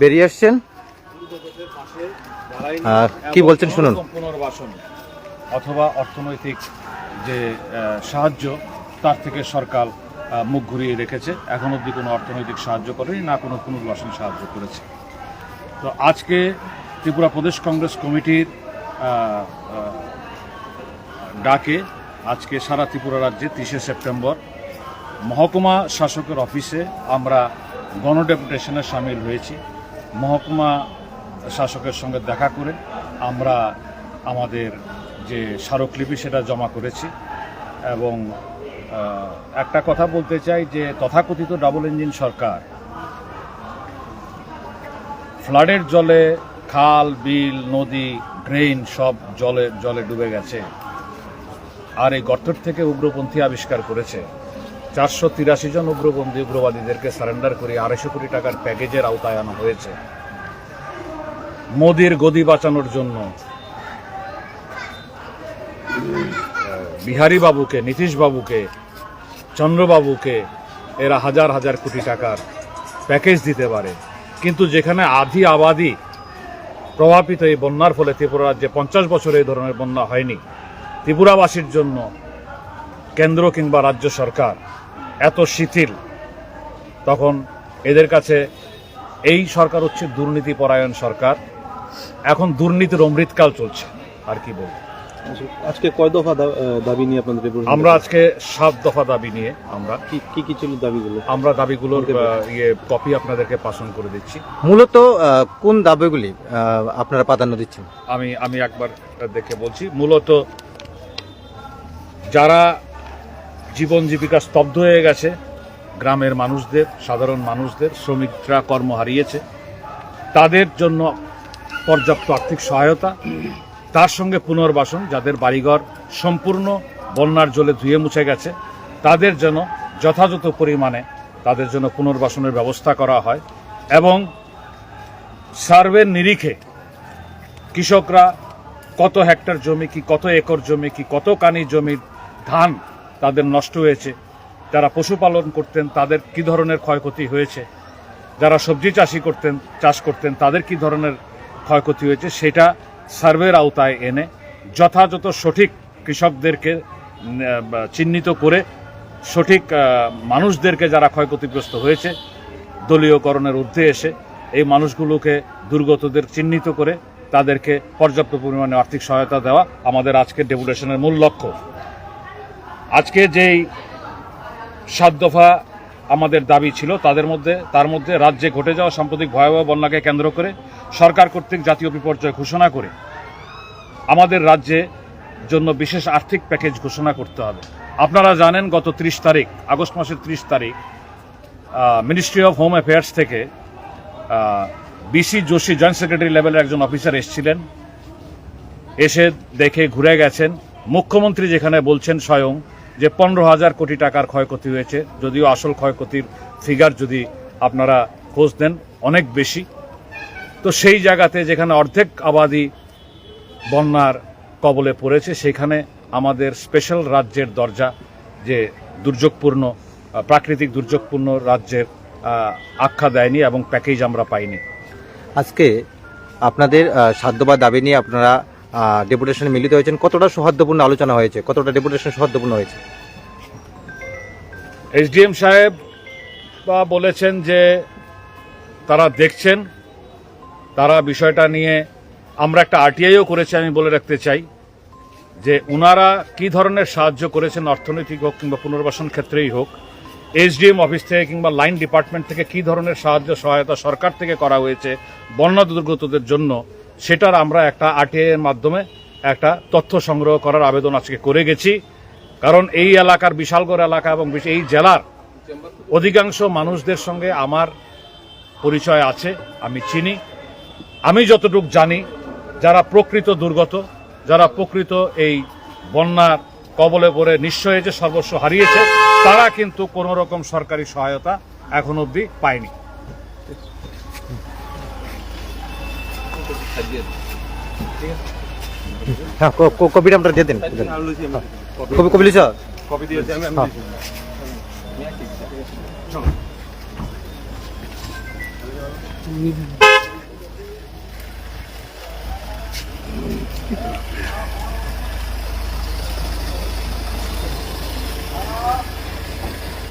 বেরিয়ে এসছেন আহ, কি বলছেন শুনুন। পুনর্বাসন অথবা অর্থনৈতিক যে সাহায্য তার থেকে সরকার মুখ ঘুরিয়ে রেখেছে। এখন অবধি কোনো অর্থনৈতিক সাহায্য করেনি না কোনো পুনর্বাসন সাহায্য করেছে। তো আজকে ত্রিপুরা প্রদেশ কংগ্রেস কমিটির ডাকে আজকে সারা ত্রিপুরা রাজ্যে তিরিশে সেপ্টেম্বর মহকুমা শাসকের অফিসে আমরা গণডেপুটেশনে সামিল হয়েছি। মহকুমা শাসকের সঙ্গে দেখা করে আমরা আমাদের যে স্মারকলিপি সেটা জমা করেছি এবং একটা কথা বলতে চাই যে তথাকথিত ডাবল ইঞ্জিন সরকার ফ্লাডের জলে খাল, বিল, নদী, ড্রেন সব জলে জলে ডুবে গেছে। আর এই গর্তর থেকে উগ্রপন্থী আবিষ্কার করেছে। চারশো তিরাশি জন উগ্রপন্থী উগ্রবাদীদেরকে সারেন্ডার করে আড়াইশো কোটি টাকার প্যাকেজের আওতায় আনা হয়েছে। মোদির গদি বাঁচানোর জন্য বিহারী বাবুকে নীতিশ বাবুকে চন্দ্রবাবুকে এরা হাজার হাজার কোটি টাকার প্যাকেজ দিতে পারে। কিন্তু যেখানে আধি আবাদি প্রভাবিত এই বন্যার ফলে ত্রিপুরা রাজ্যে পঞ্চাশ বছরে এই ধরনের বন্যা হয়নি। ত্রিপুরাবাসীর জন্য কেন্দ্র কিংবা রাজ্য সরকার এত শিথিল তখন এদের কাছে এই সরকার হচ্ছে দুর্নীতি পরায়ণ সরকার। এখন দুর্নীতির অমৃতকাল চলছে আর কি বলব। আজকে কয় দফা দাবি নিয়ে আপনাদের আমরা আজকে সাত দফা দাবি নিয়ে আমরা কি কি কি ছিল দাবিগুলো? আমরা দাবিগুলোর ইয়ে কপি আপনাদেরকে পাশন করে দিচ্ছি। মূলত কোন দাবিগুলি আপনারা প্রাধান্য দিচ্ছেন? আমি আমি একবার দেখে বলছি। মূলত যারা জীবন জীবিকা স্তব্ধ হয়ে গেছে। গ্রামের মানুষদের, সাধারণ মানুষদের, শ্রমিকরা কর্ম হারিয়েছে। তাদের জন্য পর্যাপ্ত আর্থিক সহায়তা, তার সঙ্গে পুনর্বাসন, যাদের বাড়িঘর সম্পূর্ণ বন্যার জলে ধুয়ে মুছে গেছে, তাদের যেন যথাযথ পরিমাণে তাদের জন্য পুনর্বাসনের ব্যবস্থা করা হয় এবং সার্ভের নিরিখে কৃষকরা কত হেক্টর জমি কি, কত একর জমি কি, কত কানি জমির ধান তাদের নষ্ট হয়েছে, যারা পশুপালন করতেন তাদের কি ধরনের ক্ষয়ক্ষতি হয়েছে, যারা সবজি চাষি করতেন, চাষ করতেন, তাদের কি ধরনের ক্ষয়ক্ষতি হয়েছে, সেটা সার্ভের আওতায় এনে যথাযথ সঠিক কৃষকদেরকে চিহ্নিত করে সঠিক মানুষদেরকে যারা ক্ষয়ক্ষতিগ্রস্ত হয়েছে, দলীয়করণের ঊর্ধ্বে এসে এই মানুষগুলোকে দুর্গতদের চিহ্নিত করে তাদেরকে পর্যাপ্ত পরিমাণে আর্থিক সহায়তা দেওয়া আমাদের আজকের ডেপুটেশনের মূল লক্ষ্য। আজকে যেই সাত দফা আমাদের দাবি ছিল তাদের মধ্যে, তার মধ্যে রাজ্যে ঘটে যাওয়া সাম্প্রতিক ভয়াবহ বন্যাকে কেন্দ্র করে, সরকার কর্তৃক জাতীয় বিপর্যয় ঘোষণা করে, আমাদের রাজ্যে জন্য বিশেষ আর্থিক প্যাকেজ ঘোষণা করতে হবে। আপনারা জানেন গত ত্রিশ তারিখ, আগস্ট মাসের ত্রিশ তারিখ মিনিস্ট্রি অফ হোম অ্যাফেয়ার্স থেকে বিসি যোশী জয়েন্ট সেক্রেটারি লেভেলের একজন অফিসার এসেছিলেন। এসে দেখে ঘুরে গেছেন। মুখ্যমন্ত্রী যেখানে বলছেন স্বয়ং যে পনেরো হাজার কোটি টাকার ক্ষয়ক্ষতি হয়েছে যদিও আসল ক্ষয়ক্ষতির ফিগার যদি আপনারা খোঁজ দেন অনেক বেশি। তো সেই জায়গাতে যেখানে অর্ধেক আবাদি বন্যার কবলে পড়েছে সেখানে আমাদের স্পেশাল রাজ্যের দরজা যে দুর্যোগপূর্ণ প্রাকৃতিক দুর্যোগপূর্ণ রাজ্যের আখ্যা দেয়নি এবং প্যাকেজ আমরা পাইনি। আজকে আপনাদের আহ, সাধ্য বা দাবি নিয়ে আপনারা ডেপুটেশনে মিলিত হয়েছেন, কতটা সৌহার্দ্যপূর্ণ আলোচনা হয়েছে? কতটা ডেপুটেশন সৌহার্দ্যপূর্ণ হয়েছে? এসডিএম সাহেব বা বলেছেন যে তারা দেখছেন, তারা বিষয়টা নিয়ে আমরা একটা আরটিআইও করেছি, আমি বলে রাখতে চাই যে ওনারা কি ধরনের সাহায্য করেছেন, অর্থনৈতিক হোক কিংবা পুনর্বাসন ক্ষেত্রেই হোক, এসডিএম অফিস থেকে কিংবা লাইন ডিপার্টমেন্ট থেকে কি ধরনের সাহায্য, সহায়তা সরকার থেকে করা হয়েছে, বন্যা দুর্গতদের জন্য সেটার আমরা একটা আরটিআই এর মাধ্যমে একটা তথ্য সংগ্রহ করার আবেদন আজকে করে গেছি। কারণ এই এলাকার, বিশালগড় এলাকা এবং এই জেলার অধিকাংশ মানুষদের সঙ্গে আমার পরিচয় আছে, আমি চিনি। আমি যতটুক জানি, যারা প্রকৃত দুর্গত, যারা প্রকৃত এই বন্যার কবলে পড়ে নিশ্চয় যে সর্বস্ব হারিয়েছে, তারা কিন্তু কোনো রকম সরকারি সহায়তা এখন অবধি পায়নি। হ্যাঁ কপিটা আমরা দিয়ে দিন। কপি কপি লিছ হ্যাঁ, কপি দিয়েছি আমি আমি